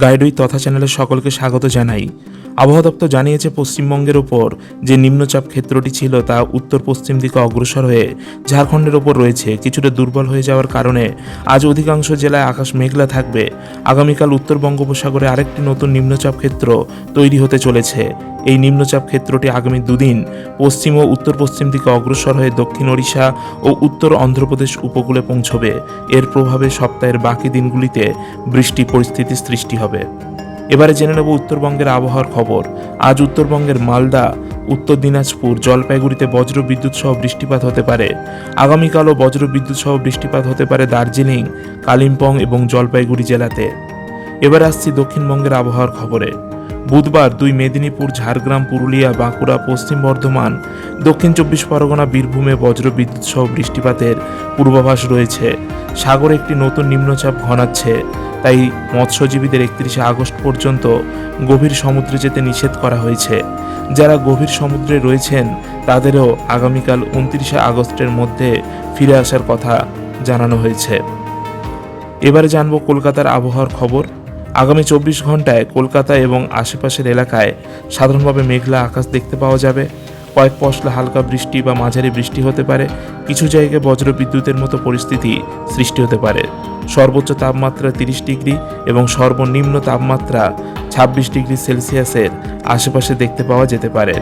গাইডুই তথা চ্যানেলের সকলকে স্বাগত জানাই। আবহাওয়া দপ্তর জানিয়েছে পশ্চিমবঙ্গের ওপর যে নিম্নচাপ ক্ষেত্রটি ছিল তা উত্তর পশ্চিম দিকে অগ্রসর হয়ে ঝাড়খণ্ডের ওপর রয়েছে, কিছুটা দুর্বল হয়ে যাওয়ার কারণে। আজ অধিকাংশ জেলায় আকাশ মেঘলা থাকবে। আগামীকাল উত্তর বঙ্গোপসাগরে আরেকটি নতুন নিম্নচাপ ক্ষেত্র তৈরি হতে চলেছে। এই নিম্নচাপ ক্ষেত্রটি আগামী দুদিন পশ্চিম ও উত্তর পশ্চিম দিকে অগ্রসর হয়ে দক্ষিণ ওড়িশা ও উত্তর অন্ধ্রপ্রদেশ উপকূলে পৌঁছবে। এর প্রভাবে সপ্তাহের বাকি দিনগুলিতে বৃষ্টি পরিস্থিতি সৃষ্টি হবে। এবারে জেনে নেব উত্তরবঙ্গের আবহাওয়ার খবর। আজ উত্তরবঙ্গের মালদা, উত্তর দিনাজপুর, জলপাইগুড়িতে বজ্র বিদ্যুৎ সহ বৃষ্টিপাত হতে পারে। আগামীকালও বজ্র বিদ্যুৎ সহ বৃষ্টিপাত হতে পারে দার্জিলিং, কালিম্পং এবং জলপাইগুড়ি জেলাতে। এবার আসছি দক্ষিণবঙ্গের আবহাওয়ার খবরে। বুধবার দুই মেদিনীপুর, ঝাড়গ্রাম, পুরুলিয়া, বাঁকুড়া, পশ্চিম বর্ধমান, দক্ষিণ চব্বিশ পরগনা, বীরভূমে বজ্র বিদ্যুৎ সহ বৃষ্টিপাতের পূর্বাভাস রয়েছে। সাগরে একটি নতুন নিম্নচাপ ঘনাচ্ছে, তাই মৎস্যজীবীদের একত্রিশে আগস্ট পর্যন্ত গভীর সমুদ্রে যেতে নিষেধ করা হয়েছে। যারা গভীর সমুদ্রে রয়েছেন, তাদেরও আগামীকাল উনত্রিশে আগস্টের মধ্যে ফিরে আসার কথা জানানো হয়েছে। এবারে জানব কলকাতার আবহাওয়ার খবর। আগামী চব্বিশ ঘন্টায় কলকাতা এবং আশেপাশের এলাকায় সাধারণভাবে মেঘলা আকাশ দেখতে পাওয়া যাবে। কয়েক পশলা হালকা বৃষ্টি বা মাঝারি বৃষ্টি হতে পারে, কিছু জায়গায় বজ্র বিদ্যুতের মতো পরিস্থিতি সৃষ্টি হতে পারে। সর্বোচ্চ তাপমাত্রা তিরিশ ডিগ্রি এবং সর্বনিম্ন তাপমাত্রা ছাব্বিশ ডিগ্রি সেলসিয়াসের আশেপাশে দেখতে পাওয়া যেতে পারে।